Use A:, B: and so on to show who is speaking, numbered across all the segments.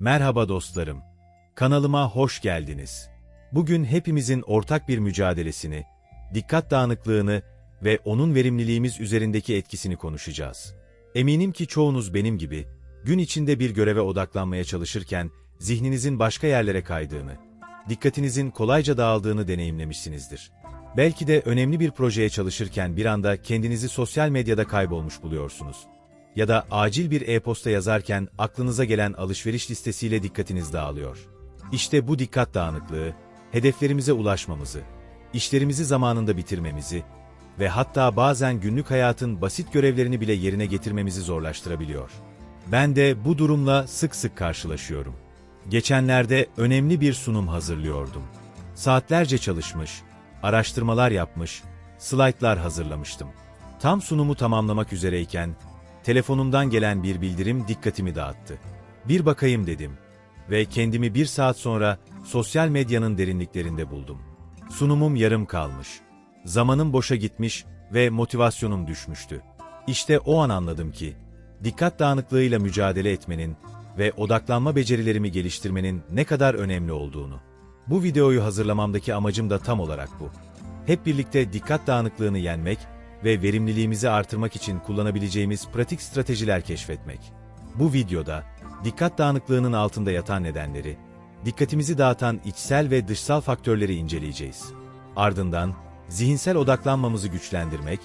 A: Merhaba dostlarım. Kanalıma hoş geldiniz. Bugün hepimizin ortak bir mücadelesini, dikkat dağınıklığını ve onun verimliliğimiz üzerindeki etkisini konuşacağız. Eminim ki çoğunuz benim gibi, gün içinde bir göreve odaklanmaya çalışırken zihninizin başka yerlere kaydığını, dikkatinizin kolayca dağıldığını deneyimlemişsinizdir. Belki de önemli bir projeye çalışırken bir anda kendinizi sosyal medyada kaybolmuş buluyorsunuz. Ya da acil bir e-posta yazarken aklınıza gelen alışveriş listesiyle dikkatiniz dağılıyor. İşte bu dikkat dağınıklığı, hedeflerimize ulaşmamızı, işlerimizi zamanında bitirmemizi ve hatta bazen günlük hayatın basit görevlerini bile yerine getirmemizi zorlaştırabiliyor. Ben de bu durumla sık sık karşılaşıyorum. Geçenlerde önemli bir sunum hazırlıyordum. Saatlerce çalışmış, araştırmalar yapmış, slaytlar hazırlamıştım. Tam sunumu tamamlamak üzereyken, telefonumdan gelen bir bildirim dikkatimi dağıttı. Bir bakayım dedim ve kendimi bir saat sonra sosyal medyanın derinliklerinde buldum. Sunumum yarım kalmış. Zamanım boşa gitmiş ve motivasyonum düşmüştü. İşte o an anladım ki, dikkat dağınıklığıyla mücadele etmenin ve odaklanma becerilerimi geliştirmenin ne kadar önemli olduğunu. Bu videoyu hazırlamamdaki amacım da tam olarak bu. Hep birlikte dikkat dağınıklığını yenmek ve verimliliğimizi artırmak için kullanabileceğimiz pratik stratejiler keşfetmek. Bu videoda, dikkat dağınıklığının altında yatan nedenleri, dikkatimizi dağıtan içsel ve dışsal faktörleri inceleyeceğiz. Ardından, zihinsel odaklanmamızı güçlendirmek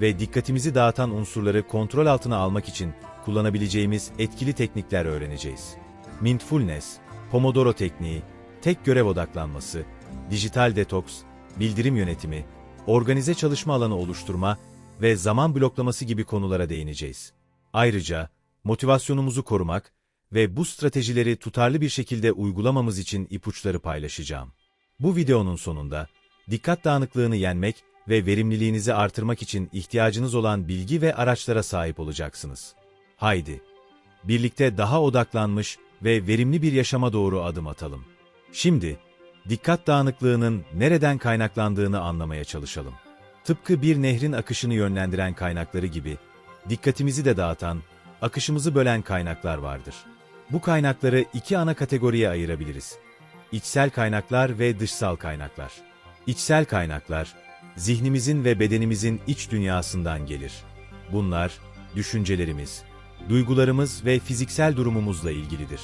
A: ve dikkatimizi dağıtan unsurları kontrol altına almak için kullanabileceğimiz etkili teknikler öğreneceğiz. Mindfulness, Pomodoro tekniği, tek görev odaklanması, dijital detoks, bildirim yönetimi, organize çalışma alanı oluşturma ve zaman bloklaması gibi konulara değineceğiz. Ayrıca, motivasyonumuzu korumak ve bu stratejileri tutarlı bir şekilde uygulamamız için ipuçları paylaşacağım. Bu videonun sonunda, dikkat dağınıklığını yenmek ve verimliliğinizi artırmak için ihtiyacınız olan bilgi ve araçlara sahip olacaksınız. Haydi, birlikte daha odaklanmış ve verimli bir yaşama doğru adım atalım. Şimdi, dikkat dağınıklığının nereden kaynaklandığını anlamaya çalışalım. Tıpkı bir nehrin akışını yönlendiren kaynakları gibi, dikkatimizi de dağıtan, akışımızı bölen kaynaklar vardır. Bu kaynakları iki ana kategoriye ayırabiliriz. İçsel kaynaklar ve dışsal kaynaklar. İçsel kaynaklar, zihnimizin ve bedenimizin iç dünyasından gelir. Bunlar, düşüncelerimiz, duygularımız ve fiziksel durumumuzla ilgilidir.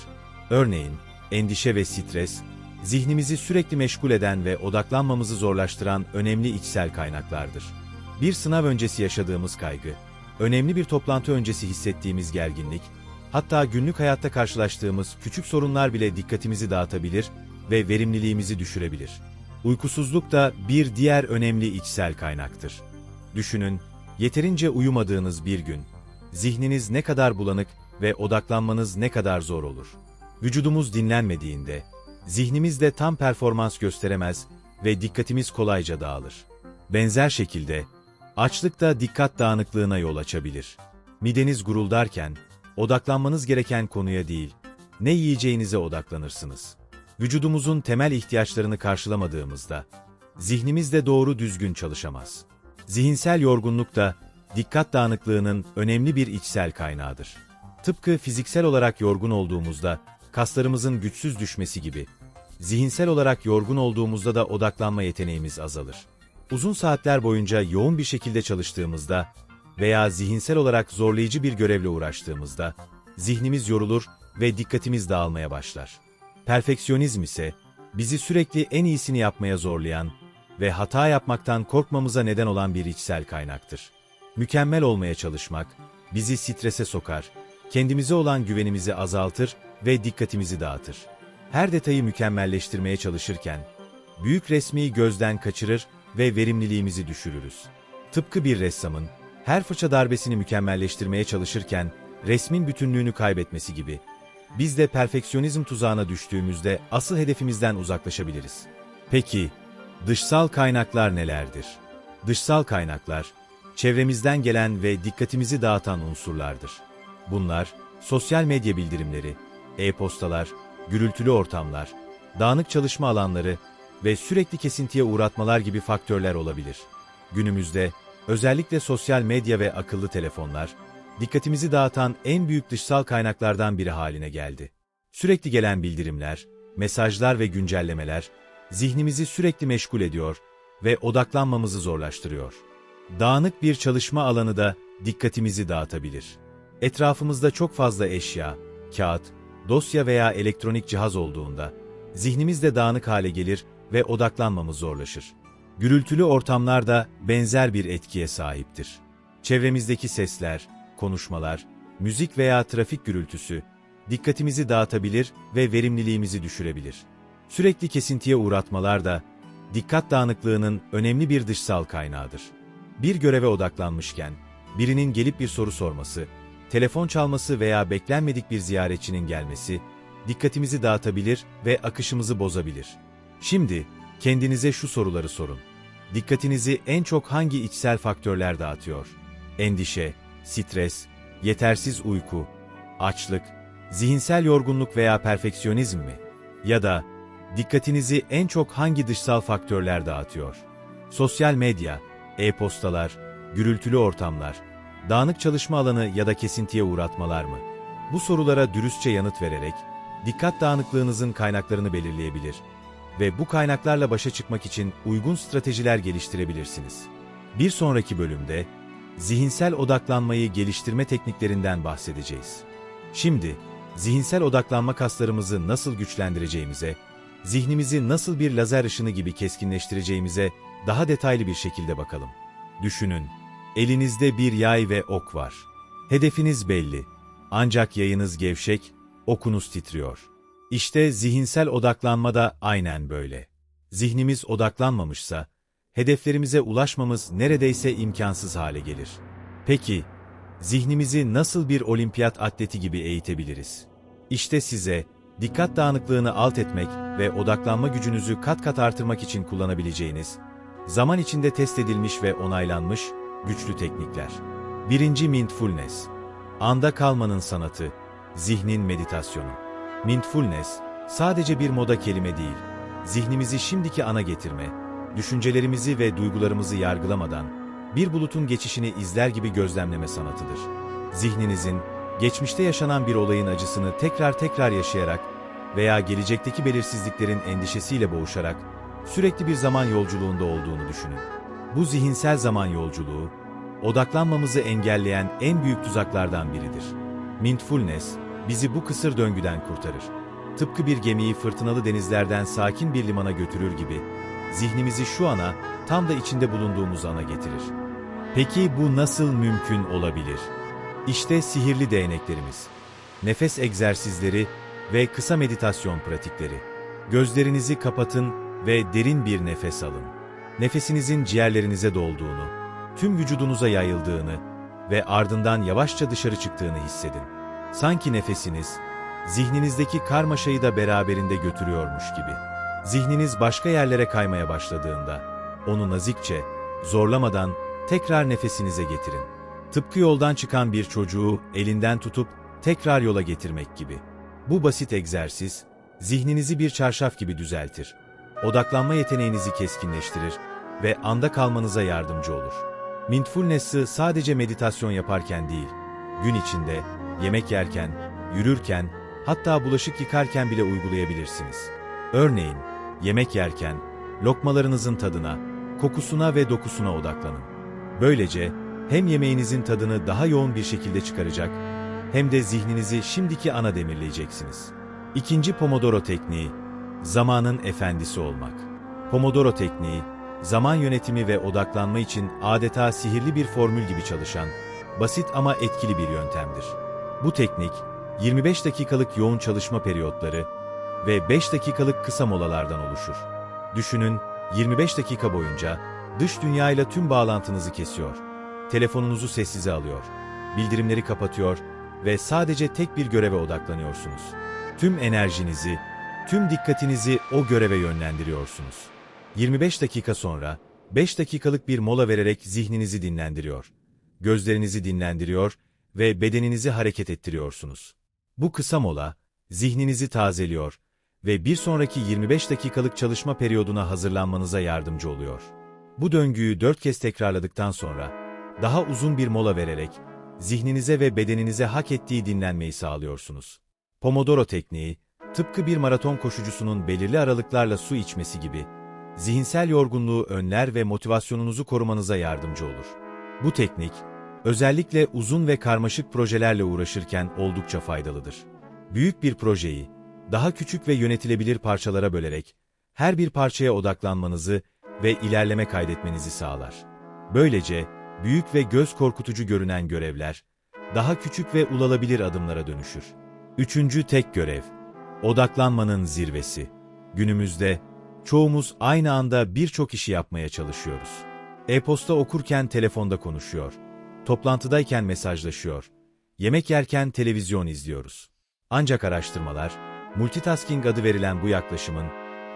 A: Örneğin, endişe ve stres, zihnimizi sürekli meşgul eden ve odaklanmamızı zorlaştıran önemli içsel kaynaklardır. Bir sınav öncesi yaşadığımız kaygı, önemli bir toplantı öncesi hissettiğimiz gerginlik, hatta günlük hayatta karşılaştığımız küçük sorunlar bile dikkatimizi dağıtabilir ve verimliliğimizi düşürebilir. Uykusuzluk da bir diğer önemli içsel kaynaktır. Düşünün, yeterince uyumadığınız bir gün, zihniniz ne kadar bulanık ve odaklanmanız ne kadar zor olur. Vücudumuz dinlenmediğinde, zihnimiz de tam performans gösteremez ve dikkatimiz kolayca dağılır. Benzer şekilde, açlık da dikkat dağınıklığına yol açabilir. Mideniz guruldarken, odaklanmanız gereken konuya değil, ne yiyeceğinize odaklanırsınız. Vücudumuzun temel ihtiyaçlarını karşılamadığımızda, zihnimiz de doğru düzgün çalışamaz. Zihinsel yorgunluk da, dikkat dağınıklığının önemli bir içsel kaynağıdır. Tıpkı fiziksel olarak yorgun olduğumuzda, kaslarımızın güçsüz düşmesi gibi, zihinsel olarak yorgun olduğumuzda da odaklanma yeteneğimiz azalır. Uzun saatler boyunca yoğun bir şekilde çalıştığımızda veya zihinsel olarak zorlayıcı bir görevle uğraştığımızda, zihnimiz yorulur ve dikkatimiz dağılmaya başlar. Perfeksiyonizm ise, bizi sürekli en iyisini yapmaya zorlayan ve hata yapmaktan korkmamıza neden olan bir içsel kaynaktır. Mükemmel olmaya çalışmak, bizi strese sokar, kendimize olan güvenimizi azaltır ve dikkatimizi dağıtır. Her detayı mükemmelleştirmeye çalışırken, büyük resmi gözden kaçırır ve verimliliğimizi düşürürüz. Tıpkı bir ressamın, her fırça darbesini mükemmelleştirmeye çalışırken, resmin bütünlüğünü kaybetmesi gibi, biz de perfeksiyonizm tuzağına düştüğümüzde asıl hedefimizden uzaklaşabiliriz. Peki, dışsal kaynaklar nelerdir? Dışsal kaynaklar, çevremizden gelen ve dikkatimizi dağıtan unsurlardır. Bunlar, sosyal medya bildirimleri, e-postalar, gürültülü ortamlar, dağınık çalışma alanları ve sürekli kesintiye uğratmalar gibi faktörler olabilir. Günümüzde, özellikle sosyal medya ve akıllı telefonlar, dikkatimizi dağıtan en büyük dışsal kaynaklardan biri haline geldi. Sürekli gelen bildirimler, mesajlar ve güncellemeler zihnimizi sürekli meşgul ediyor ve odaklanmamızı zorlaştırıyor. Dağınık bir çalışma alanı da dikkatimizi dağıtabilir. Etrafımızda çok fazla eşya, kağıt, dosya veya elektronik cihaz olduğunda zihnimiz de dağınık hale gelir ve odaklanmamız zorlaşır. Gürültülü ortamlar da benzer bir etkiye sahiptir. Çevremizdeki sesler, konuşmalar, müzik veya trafik gürültüsü dikkatimizi dağıtabilir ve verimliliğimizi düşürebilir. Sürekli kesintiye uğratmalar da dikkat dağınıklığının önemli bir dışsal kaynağıdır. Bir göreve odaklanmışken birinin gelip bir soru sorması, telefon çalması veya beklenmedik bir ziyaretçinin gelmesi dikkatimizi dağıtabilir ve akışımızı bozabilir. Şimdi kendinize şu soruları sorun. Dikkatinizi en çok hangi içsel faktörler dağıtıyor? Endişe, stres, yetersiz uyku, açlık, zihinsel yorgunluk veya perfeksiyonizm mi? Ya da dikkatinizi en çok hangi dışsal faktörler dağıtıyor? Sosyal medya, e-postalar, gürültülü ortamlar, dağınık çalışma alanı ya da kesintiye uğratmalar mı? Bu sorulara dürüstçe yanıt vererek, dikkat dağınıklığınızın kaynaklarını belirleyebilir ve bu kaynaklarla başa çıkmak için uygun stratejiler geliştirebilirsiniz. Bir sonraki bölümde, zihinsel odaklanmayı geliştirme tekniklerinden bahsedeceğiz. Şimdi, zihinsel odaklanma kaslarımızı nasıl güçlendireceğimize, zihnimizi nasıl bir lazer ışını gibi keskinleştireceğimize daha detaylı bir şekilde bakalım. Düşünün, elinizde bir yay ve ok var. Hedefiniz belli. Ancak yayınız gevşek, okunuz titriyor. İşte zihinsel odaklanma da aynen böyle. Zihnimiz odaklanmamışsa, hedeflerimize ulaşmamız neredeyse imkansız hale gelir. Peki, zihnimizi nasıl bir olimpiyat atleti gibi eğitebiliriz? İşte size, dikkat dağınıklığını alt etmek ve odaklanma gücünüzü kat kat artırmak için kullanabileceğiniz, zaman içinde test edilmiş ve onaylanmış güçlü teknikler. Birinci Mindfulness. Anda kalmanın sanatı, zihnin meditasyonu. Mindfulness, sadece bir moda kelime değil, zihnimizi şimdiki ana getirme, düşüncelerimizi ve duygularımızı yargılamadan, bir bulutun geçişini izler gibi gözlemleme sanatıdır. Zihninizin, geçmişte yaşanan bir olayın acısını tekrar tekrar yaşayarak veya gelecekteki belirsizliklerin endişesiyle boğuşarak sürekli bir zaman yolculuğunda olduğunu düşünün. Bu zihinsel zaman yolculuğu, odaklanmamızı engelleyen en büyük tuzaklardan biridir. Mindfulness, bizi bu kısır döngüden kurtarır. Tıpkı bir gemiyi fırtınalı denizlerden sakin bir limana götürür gibi, zihnimizi şu ana, tam da içinde bulunduğumuz ana getirir. Peki bu nasıl mümkün olabilir? İşte sihirli değneklerimiz. Nefes egzersizleri ve kısa meditasyon pratikleri. Gözlerinizi kapatın ve derin bir nefes alın. Nefesinizin ciğerlerinize dolduğunu, tüm vücudunuza yayıldığını ve ardından yavaşça dışarı çıktığını hissedin. Sanki nefesiniz, zihninizdeki karmaşayı da beraberinde götürüyormuş gibi. Zihniniz başka yerlere kaymaya başladığında, onu nazikçe, zorlamadan tekrar nefesinize getirin. Tıpkı yoldan çıkan bir çocuğu elinden tutup tekrar yola getirmek gibi. Bu basit egzersiz, zihninizi bir çarşaf gibi düzeltir. Odaklanma yeteneğinizi keskinleştirir ve anda kalmanıza yardımcı olur. Mindfulness'ı sadece meditasyon yaparken değil, gün içinde, yemek yerken, yürürken, hatta bulaşık yıkarken bile uygulayabilirsiniz. Örneğin, yemek yerken, lokmalarınızın tadına, kokusuna ve dokusuna odaklanın. Böylece, hem yemeğinizin tadını daha yoğun bir şekilde çıkaracak, hem de zihninizi şimdiki ana demirleyeceksiniz. İkinci Pomodoro tekniği, zamanın efendisi olmak. Pomodoro tekniği, zaman yönetimi ve odaklanma için adeta sihirli bir formül gibi çalışan, basit ama etkili bir yöntemdir. Bu teknik, 25 dakikalık yoğun çalışma periyotları ve 5 dakikalık kısa molalardan oluşur. Düşünün, 25 dakika boyunca dış dünyayla tüm bağlantınızı kesiyor. Telefonunuzu sessize alıyor, bildirimleri kapatıyor ve sadece tek bir göreve odaklanıyorsunuz. Tüm enerjinizi, tüm dikkatinizi o göreve yönlendiriyorsunuz. 25 dakika sonra 5 dakikalık bir mola vererek zihninizi dinlendiriyor. Gözlerinizi dinlendiriyor ve bedeninizi hareket ettiriyorsunuz. Bu kısa mola zihninizi tazeliyor ve bir sonraki 25 dakikalık çalışma periyoduna hazırlanmanıza yardımcı oluyor. Bu döngüyü 4 kez tekrarladıktan sonra daha uzun bir mola vererek zihninize ve bedeninize hak ettiği dinlenmeyi sağlıyorsunuz. Pomodoro tekniği, tıpkı bir maraton koşucusunun belirli aralıklarla su içmesi gibi, zihinsel yorgunluğu önler ve motivasyonunuzu korumanıza yardımcı olur. Bu teknik, özellikle uzun ve karmaşık projelerle uğraşırken oldukça faydalıdır. Büyük bir projeyi, daha küçük ve yönetilebilir parçalara bölerek, her bir parçaya odaklanmanızı ve ilerleme kaydetmenizi sağlar. Böylece, büyük ve göz korkutucu görünen görevler, daha küçük ve ulaşılabilir adımlara dönüşür. Üçüncü tek görev, odaklanmanın zirvesi. Günümüzde, çoğumuz aynı anda birçok işi yapmaya çalışıyoruz. E-posta okurken telefonda konuşuyor, toplantıdayken mesajlaşıyor, yemek yerken televizyon izliyoruz. Ancak araştırmalar, multitasking adı verilen bu yaklaşımın,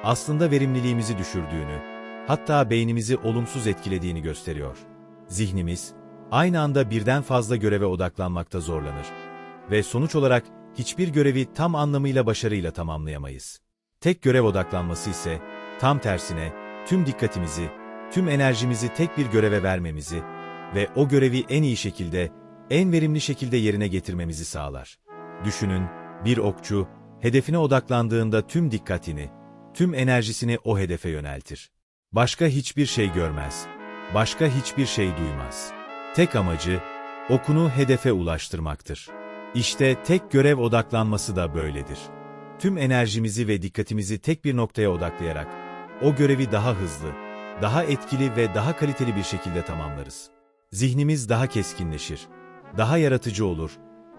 A: aslında verimliliğimizi düşürdüğünü, hatta beynimizi olumsuz etkilediğini gösteriyor. Zihnimiz, aynı anda birden fazla göreve odaklanmakta zorlanır ve sonuç olarak hiçbir görevi tam anlamıyla başarıyla tamamlayamayız. Tek görev odaklanması ise, tam tersine, tüm dikkatimizi, tüm enerjimizi tek bir göreve vermemizi ve o görevi en iyi şekilde, en verimli şekilde yerine getirmemizi sağlar. Düşünün, bir okçu, hedefine odaklandığında tüm dikkatini, tüm enerjisini o hedefe yöneltir. Başka hiçbir şey görmez, başka hiçbir şey duymaz. Tek amacı, okunu hedefe ulaştırmaktır. İşte tek görev odaklanması da böyledir. Tüm enerjimizi ve dikkatimizi tek bir noktaya odaklayarak, o görevi daha hızlı, daha etkili ve daha kaliteli bir şekilde tamamlarız. Zihnimiz daha keskinleşir, daha yaratıcı olur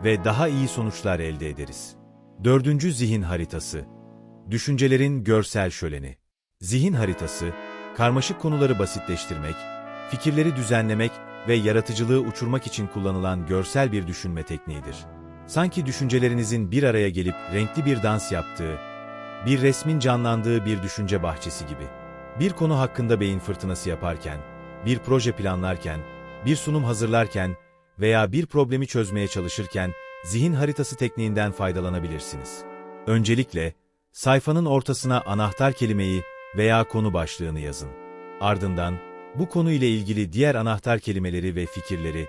A: ve daha iyi sonuçlar elde ederiz. Dördüncü zihin haritası. Düşüncelerin görsel şöleni. Zihin haritası, karmaşık konuları basitleştirmek, fikirleri düzenlemek ve yaratıcılığı uçurmak için kullanılan görsel bir düşünme tekniğidir. Sanki düşüncelerinizin bir araya gelip renkli bir dans yaptığı, bir resmin canlandığı bir düşünce bahçesi gibi. Bir konu hakkında beyin fırtınası yaparken, bir proje planlarken, bir sunum hazırlarken veya bir problemi çözmeye çalışırken zihin haritası tekniğinden faydalanabilirsiniz. Öncelikle, sayfanın ortasına anahtar kelimeyi veya konu başlığını yazın. Ardından, bu konu ile ilgili diğer anahtar kelimeleri ve fikirleri,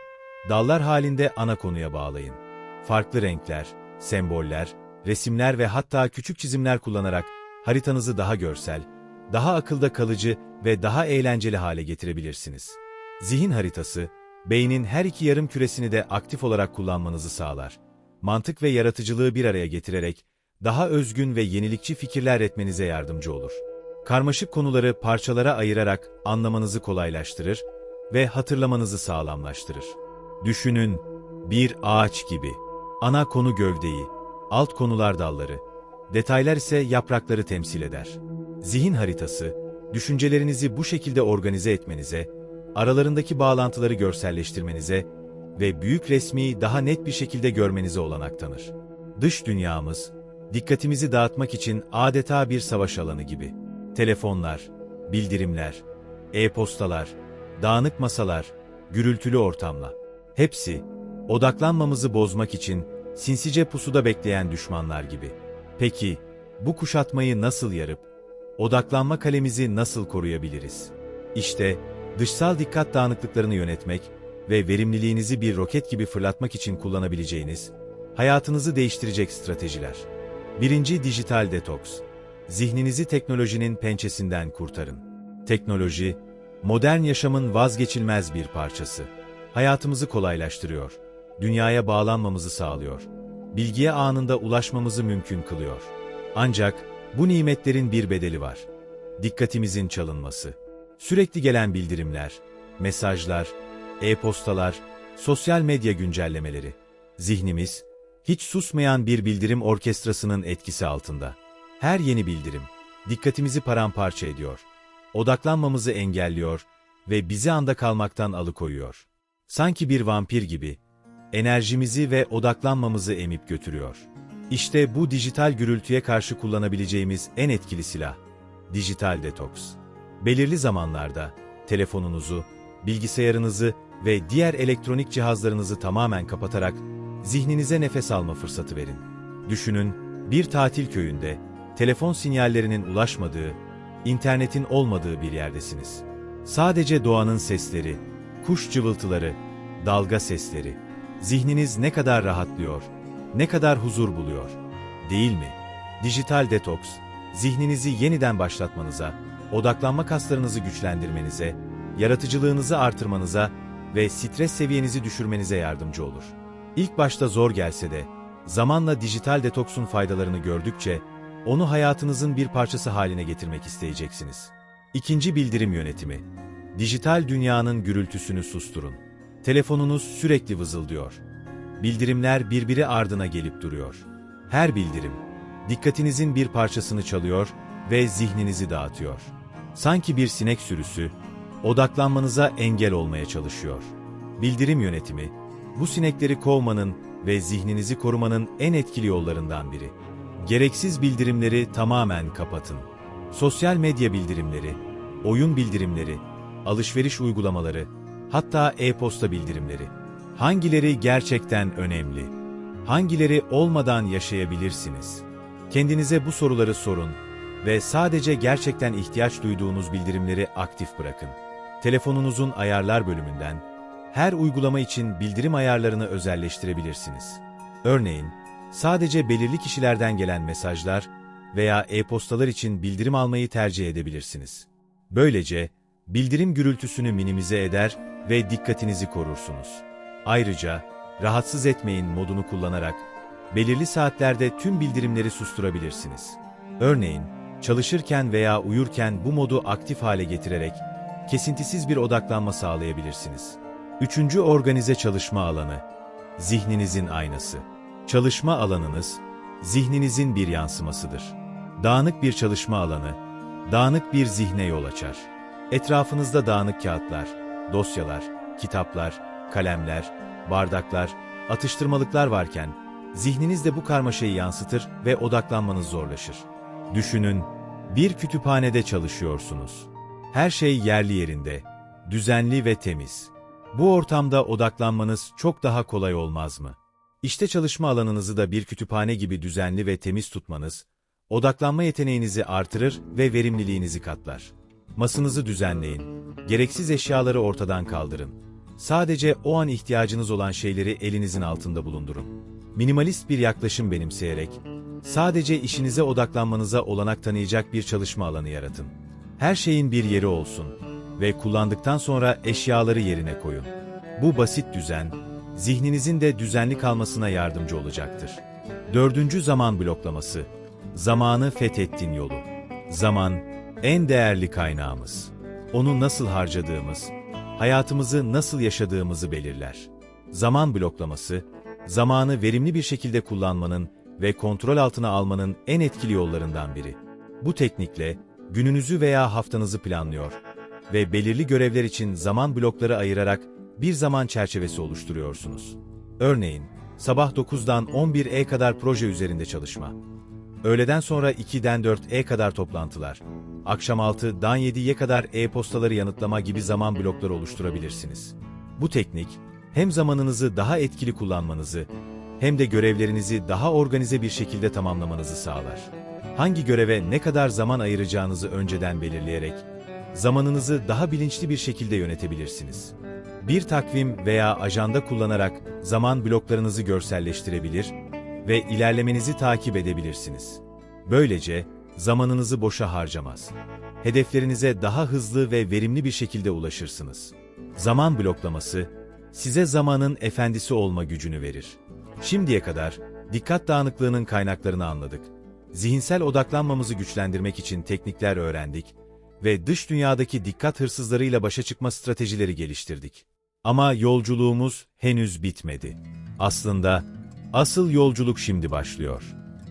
A: dallar halinde ana konuya bağlayın. Farklı renkler, semboller, resimler ve hatta küçük çizimler kullanarak haritanızı daha görsel, daha akılda kalıcı ve daha eğlenceli hale getirebilirsiniz. Zihin haritası, beynin her iki yarım küresini de aktif olarak kullanmanızı sağlar. Mantık ve yaratıcılığı bir araya getirerek, daha özgün ve yenilikçi fikirler etmenize yardımcı olur. Karmaşık konuları parçalara ayırarak anlamanızı kolaylaştırır ve hatırlamanızı sağlamlaştırır. Düşünün, bir ağaç gibi. Ana konu gövdeyi, alt konular dalları, detaylar ise yaprakları temsil eder. Zihin haritası, düşüncelerinizi bu şekilde organize etmenize, aralarındaki bağlantıları görselleştirmenize ve büyük resmi daha net bir şekilde görmenize olanak tanır. Dış dünyamız, dikkatimizi dağıtmak için adeta bir savaş alanı gibi. Telefonlar, bildirimler, e-postalar, dağınık masalar, gürültülü ortamla. Hepsi, odaklanmamızı bozmak için sinsice pusuda bekleyen düşmanlar gibi. Peki, bu kuşatmayı nasıl yarıp, odaklanma kalemizi nasıl koruyabiliriz? İşte, dışsal dikkat dağınıklıklarını yönetmek ve verimliliğinizi bir roket gibi fırlatmak için kullanabileceğiniz, hayatınızı değiştirecek stratejiler. Birinci dijital detoks. Zihninizi teknolojinin pençesinden kurtarın. Teknoloji, modern yaşamın vazgeçilmez bir parçası. Hayatımızı kolaylaştırıyor, dünyaya bağlanmamızı sağlıyor, bilgiye anında ulaşmamızı mümkün kılıyor. Ancak bu nimetlerin bir bedeli var. Dikkatimizin çalınması. Sürekli gelen bildirimler, mesajlar, e-postalar, sosyal medya güncellemeleri. Zihnimiz, hiç susmayan bir bildirim orkestrasının etkisi altında. Her yeni bildirim, dikkatimizi paramparça ediyor, odaklanmamızı engelliyor ve bizi anda kalmaktan alıkoyuyor. Sanki bir vampir gibi, enerjimizi ve odaklanmamızı emip götürüyor. İşte bu dijital gürültüye karşı kullanabileceğimiz en etkili silah, dijital detoks. Belirli zamanlarda, telefonunuzu, bilgisayarınızı ve diğer elektronik cihazlarınızı tamamen kapatarak zihninize nefes alma fırsatı verin. Düşünün, bir tatil köyünde telefon sinyallerinin ulaşmadığı, internetin olmadığı bir yerdesiniz. Sadece doğanın sesleri, kuş cıvıltıları, dalga sesleri. Zihniniz ne kadar rahatlıyor, ne kadar huzur buluyor. değil mi? Dijital detoks, zihninizi yeniden başlatmanıza, odaklanma kaslarınızı güçlendirmenize, yaratıcılığınızı artırmanıza ve stres seviyenizi düşürmenize yardımcı olur. İlk başta zor gelse de, zamanla dijital detoksun faydalarını gördükçe, onu hayatınızın bir parçası haline getirmek isteyeceksiniz. İkinci bildirim yönetimi. Dijital dünyanın gürültüsünü susturun. Telefonunuz sürekli vızıldıyor. Bildirimler birbiri ardına gelip duruyor. Her bildirim, dikkatinizin bir parçasını çalıyor ve zihninizi dağıtıyor. Sanki bir sinek sürüsü, odaklanmanıza engel olmaya çalışıyor. Bildirim yönetimi, bu sinekleri kovmanın ve zihninizi korumanın en etkili yollarından biri. Gereksiz bildirimleri tamamen kapatın. Sosyal medya bildirimleri, oyun bildirimleri, alışveriş uygulamaları, hatta e-posta bildirimleri. Hangileri gerçekten önemli? Hangileri olmadan yaşayabilirsiniz? Kendinize bu soruları sorun ve sadece gerçekten ihtiyaç duyduğunuz bildirimleri aktif bırakın. Telefonunuzun ayarlar bölümünden her uygulama için bildirim ayarlarını özelleştirebilirsiniz. Örneğin, sadece belirli kişilerden gelen mesajlar veya e-postalar için bildirim almayı tercih edebilirsiniz. Böylece, bildirim gürültüsünü minimize eder ve dikkatinizi korursunuz. Ayrıca, rahatsız etmeyin modunu kullanarak, belirli saatlerde tüm bildirimleri susturabilirsiniz. Örneğin, çalışırken veya uyurken bu modu aktif hale getirerek, kesintisiz bir odaklanma sağlayabilirsiniz. Üçüncü organize çalışma alanı, zihninizin aynası. Çalışma alanınız, zihninizin bir yansımasıdır. Dağınık bir çalışma alanı, dağınık bir zihne yol açar. Etrafınızda dağınık kağıtlar, dosyalar, kitaplar, kalemler, bardaklar, atıştırmalıklar varken, zihniniz de bu karmaşayı yansıtır ve odaklanmanız zorlaşır. Düşünün, bir kütüphanede çalışıyorsunuz. Her şey yerli yerinde, düzenli ve temiz. Bu ortamda odaklanmanız çok daha kolay olmaz mı? İşte çalışma alanınızı da bir kütüphane gibi düzenli ve temiz tutmanız, odaklanma yeteneğinizi artırır ve verimliliğinizi katlar. Masanızı düzenleyin, gereksiz eşyaları ortadan kaldırın. Sadece o an ihtiyacınız olan şeyleri elinizin altında bulundurun. Minimalist bir yaklaşım benimseyerek, sadece işinize odaklanmanıza olanak tanıyacak bir çalışma alanı yaratın. Her şeyin bir yeri olsun ve kullandıktan sonra eşyaları yerine koyun. Bu basit düzen, zihninizin de düzenli kalmasına yardımcı olacaktır. Dördüncü zaman bloklaması. Zamanı fethettin yolu. Zaman, en değerli kaynağımız. Onu nasıl harcadığımız, hayatımızı nasıl yaşadığımızı belirler. Zaman bloklaması, zamanı verimli bir şekilde kullanmanın ve kontrol altına almanın en etkili yollarından biri. Bu teknikle gününüzü veya haftanızı planlıyor ve belirli görevler için zaman blokları ayırarak bir zaman çerçevesi oluşturuyorsunuz. Örneğin, sabah 9'dan 11'e kadar proje üzerinde çalışma. Öğleden sonra 2'den 4'e kadar toplantılar. Akşam 6'dan 7'ye kadar e-postaları yanıtlama gibi zaman blokları oluşturabilirsiniz. Bu teknik, hem zamanınızı daha etkili kullanmanızı, hem de görevlerinizi daha organize bir şekilde tamamlamanızı sağlar. Hangi göreve ne kadar zaman ayıracağınızı önceden belirleyerek, zamanınızı daha bilinçli bir şekilde yönetebilirsiniz. Bir takvim veya ajanda kullanarak zaman bloklarınızı görselleştirebilir ve ilerlemenizi takip edebilirsiniz. Böylece zamanınızı boşa harcamaz. Hedeflerinize daha hızlı ve verimli bir şekilde ulaşırsınız. Zaman bloklaması size zamanın efendisi olma gücünü verir. Şimdiye kadar dikkat dağınıklığının kaynaklarını anladık. Zihinsel odaklanmamızı güçlendirmek için teknikler öğrendik ve dış dünyadaki dikkat hırsızlarıyla başa çıkma stratejileri geliştirdik. Ama yolculuğumuz henüz bitmedi. Aslında asıl yolculuk şimdi başlıyor.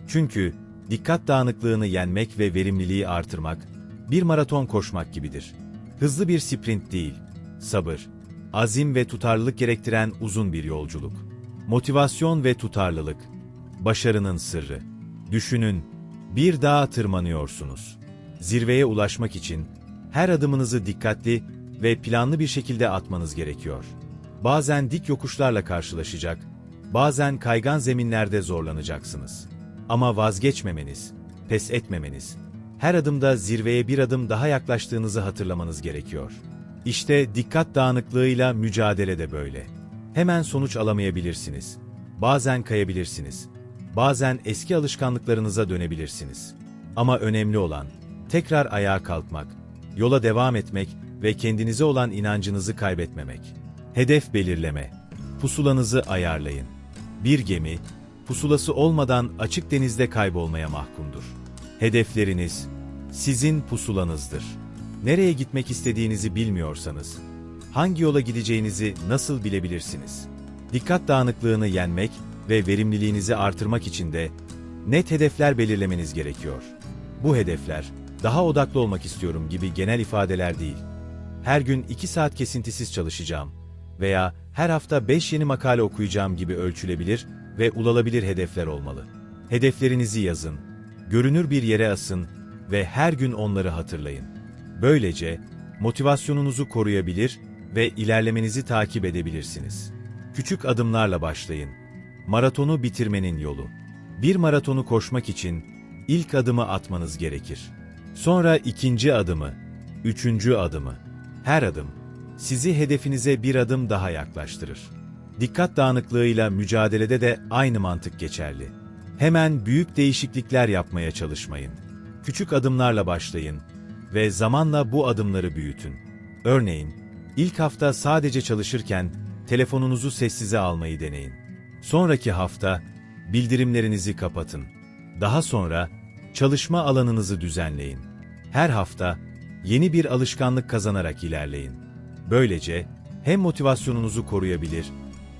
A: Çünkü dikkat dağınıklığını yenmek ve verimliliği artırmak bir maraton koşmak gibidir. Hızlı bir sprint değil, sabır, azim ve tutarlılık gerektiren uzun bir yolculuk. Motivasyon ve tutarlılık, başarının sırrı. Düşünün, bir dağa tırmanıyorsunuz. Zirveye ulaşmak için her adımınızı dikkatli ve planlı bir şekilde atmanız gerekiyor. Bazen dik yokuşlarla karşılaşacak, bazen kaygan zeminlerde zorlanacaksınız. Ama vazgeçmemeniz, pes etmemeniz, her adımda zirveye bir adım daha yaklaştığınızı hatırlamanız gerekiyor. İşte dikkat dağınıklığıyla mücadele de böyle. Hemen sonuç alamayabilirsiniz. Bazen kayabilirsiniz. Bazen eski alışkanlıklarınıza dönebilirsiniz. Ama önemli olan tekrar ayağa kalkmak, yola devam etmek ve kendinize olan inancınızı kaybetmemek. Hedef belirleme. Pusulanızı ayarlayın. Bir gemi, pusulası olmadan açık denizde kaybolmaya mahkumdur. Hedefleriniz, sizin pusulanızdır. Nereye gitmek istediğinizi bilmiyorsanız, hangi yola gideceğinizi nasıl bilebilirsiniz? Dikkat dağınıklığını yenmek ve verimliliğinizi artırmak için de net hedefler belirlemeniz gerekiyor. Bu hedefler, daha odaklı olmak istiyorum gibi genel ifadeler değil. Her gün 2 saat kesintisiz çalışacağım veya her hafta 5 yeni makale okuyacağım gibi ölçülebilir ve ulaşılabilir hedefler olmalı. Hedeflerinizi yazın, görünür bir yere asın ve her gün onları hatırlayın. Böylece motivasyonunuzu koruyabilir ve ilerlemenizi takip edebilirsiniz. Küçük adımlarla başlayın. Maratonu bitirmenin yolu. Bir maratonu koşmak için ilk adımı atmanız gerekir. Sonra ikinci adımı, üçüncü adımı. Her adım sizi hedefinize bir adım daha yaklaştırır. Dikkat dağınıklığıyla mücadelede de aynı mantık geçerli. Hemen büyük değişiklikler yapmaya çalışmayın. Küçük adımlarla başlayın ve zamanla bu adımları büyütün. Örneğin, ilk hafta sadece çalışırken telefonunuzu sessize almayı deneyin. Sonraki hafta bildirimlerinizi kapatın. Daha sonra çalışma alanınızı düzenleyin. Her hafta yeni bir alışkanlık kazanarak ilerleyin. Böylece hem motivasyonunuzu koruyabilir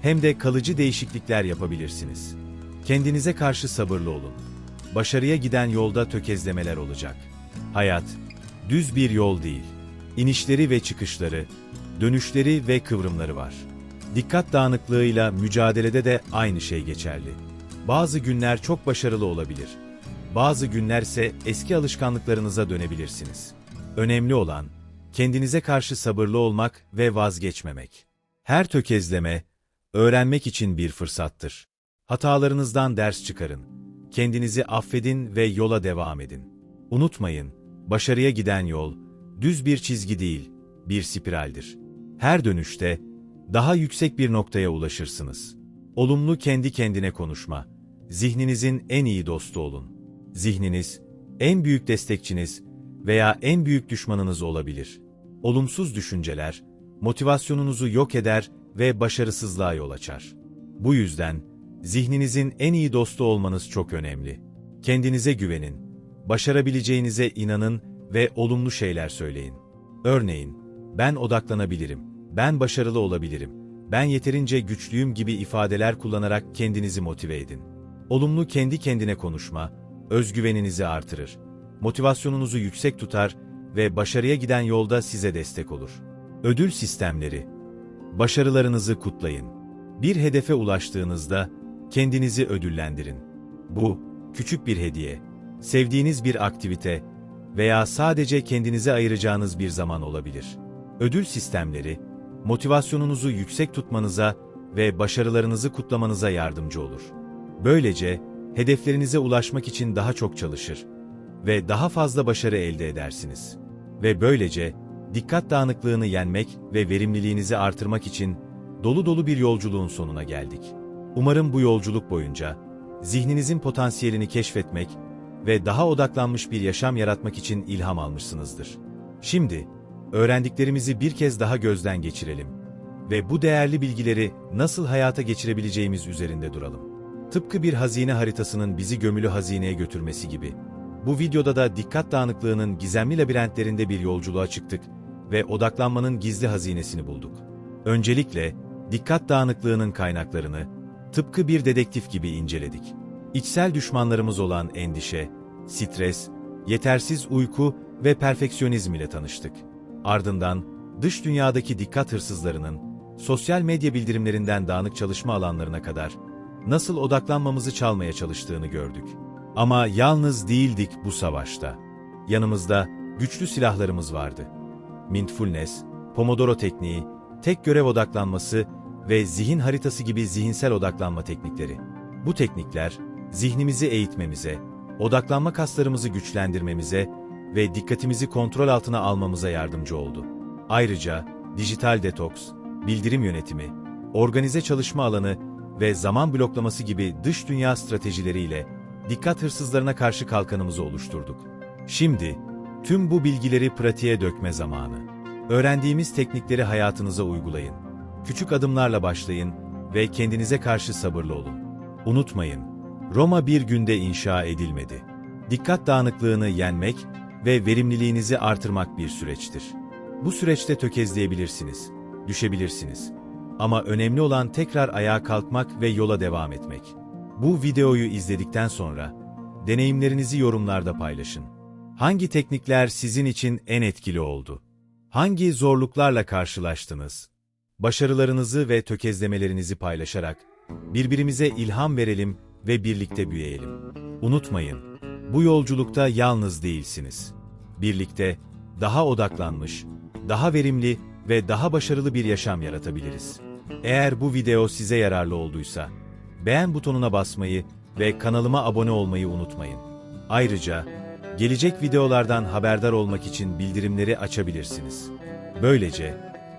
A: hem de kalıcı değişiklikler yapabilirsiniz. Kendinize karşı sabırlı olun. Başarıya giden yolda tökezlemeler olacak. Hayat düz bir yol değil. İnişleri ve çıkışları, dönüşleri ve kıvrımları var. Dikkat dağınıklığıyla mücadelede de aynı şey geçerli. Bazı günler çok başarılı olabilir. Bazı günlerse eski alışkanlıklarınıza dönebilirsiniz. Önemli olan kendinize karşı sabırlı olmak ve vazgeçmemek. Her tökezleme öğrenmek için bir fırsattır. Hatalarınızdan ders çıkarın. Kendinizi affedin ve yola devam edin. Unutmayın, başarıya giden yol düz bir çizgi değil, bir spiraldir. Her dönüşte daha yüksek bir noktaya ulaşırsınız. Olumlu kendi kendine konuşma. Zihninizin en iyi dostu olun. Zihniniz, en büyük destekçiniz veya en büyük düşmanınız olabilir. Olumsuz düşünceler, motivasyonunuzu yok eder ve başarısızlığa yol açar. Bu yüzden, zihninizin en iyi dostu olmanız çok önemli. Kendinize güvenin, başarabileceğinize inanın ve olumlu şeyler söyleyin. Örneğin, ben odaklanabilirim, ben başarılı olabilirim, ben yeterince güçlüyüm gibi ifadeler kullanarak kendinizi motive edin. Olumlu kendi kendine konuşma, özgüveninizi artırır, motivasyonunuzu yüksek tutar ve başarıya giden yolda size destek olur. Ödül sistemleri Başarılarınızı kutlayın. Bir hedefe ulaştığınızda kendinizi ödüllendirin. Bu, küçük bir hediye, sevdiğiniz bir aktivite veya sadece kendinize ayıracağınız bir zaman olabilir. Ödül sistemleri, motivasyonunuzu yüksek tutmanıza ve başarılarınızı kutlamanıza yardımcı olur. Böylece, hedeflerinize ulaşmak için daha çok çalışır ve daha fazla başarı elde edersiniz. Ve böylece, dikkat dağınıklığını yenmek ve verimliliğinizi artırmak için dolu dolu bir yolculuğun sonuna geldik. Umarım bu yolculuk boyunca, zihninizin potansiyelini keşfetmek ve daha odaklanmış bir yaşam yaratmak için ilham almışsınızdır. Şimdi, öğrendiklerimizi bir kez daha gözden geçirelim ve bu değerli bilgileri nasıl hayata geçirebileceğimiz üzerinde duralım. Tıpkı bir hazine haritasının bizi gömülü hazineye götürmesi gibi, bu videoda da dikkat dağınıklığının gizemli labirentlerinde bir yolculuğa çıktık ve odaklanmanın gizli hazinesini bulduk. Öncelikle, dikkat dağınıklığının kaynaklarını, tıpkı bir dedektif gibi inceledik. İçsel düşmanlarımız olan endişe, stres, yetersiz uyku ve perfeksiyonizm ile tanıştık. Ardından, dış dünyadaki dikkat hırsızlarının, sosyal medya bildirimlerinden dağınık çalışma alanlarına kadar, nasıl odaklanmamızı çalmaya çalıştığını gördük. Ama yalnız değildik bu savaşta. Yanımızda güçlü silahlarımız vardı. Mindfulness, Pomodoro tekniği, tek görev odaklanması ve zihin haritası gibi zihinsel odaklanma teknikleri. Bu teknikler, zihnimizi eğitmemize, odaklanma kaslarımızı güçlendirmemize ve dikkatimizi kontrol altına almamıza yardımcı oldu. Ayrıca, dijital detoks, bildirim yönetimi, organize çalışma alanı ve zaman bloklaması gibi dış dünya stratejileriyle dikkat hırsızlarına karşı kalkanımızı oluşturduk. Şimdi tüm bu bilgileri pratiğe dökme zamanı. Öğrendiğimiz teknikleri hayatınıza uygulayın. Küçük adımlarla başlayın ve kendinize karşı sabırlı olun. Unutmayın, Roma bir günde inşa edilmedi. Dikkat dağınıklığını yenmek ve verimliliğinizi artırmak bir süreçtir. Bu süreçte tökezleyebilirsiniz, düşebilirsiniz. Ama önemli olan tekrar ayağa kalkmak ve yola devam etmek. Bu videoyu izledikten sonra deneyimlerinizi yorumlarda paylaşın. Hangi teknikler sizin için en etkili oldu? Hangi zorluklarla karşılaştınız? Başarılarınızı ve tökezlemelerinizi paylaşarak birbirimize ilham verelim ve birlikte büyüyelim. Unutmayın, bu yolculukta yalnız değilsiniz. Birlikte daha odaklanmış, daha verimli ve daha başarılı bir yaşam yaratabiliriz. Eğer bu video size yararlı olduysa, beğen butonuna basmayı ve kanalıma abone olmayı unutmayın. Ayrıca, gelecek videolardan haberdar olmak için bildirimleri açabilirsiniz. Böylece,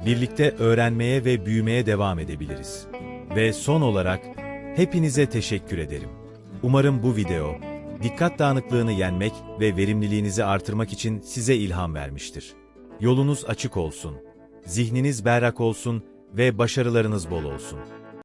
A: birlikte öğrenmeye ve büyümeye devam edebiliriz. Ve son olarak, hepinize teşekkür ederim. Umarım bu video, dikkat dağınıklığını yenmek ve verimliliğinizi artırmak için size ilham vermiştir. Yolunuz açık olsun, zihniniz berrak olsun ve başarılarınız bol olsun.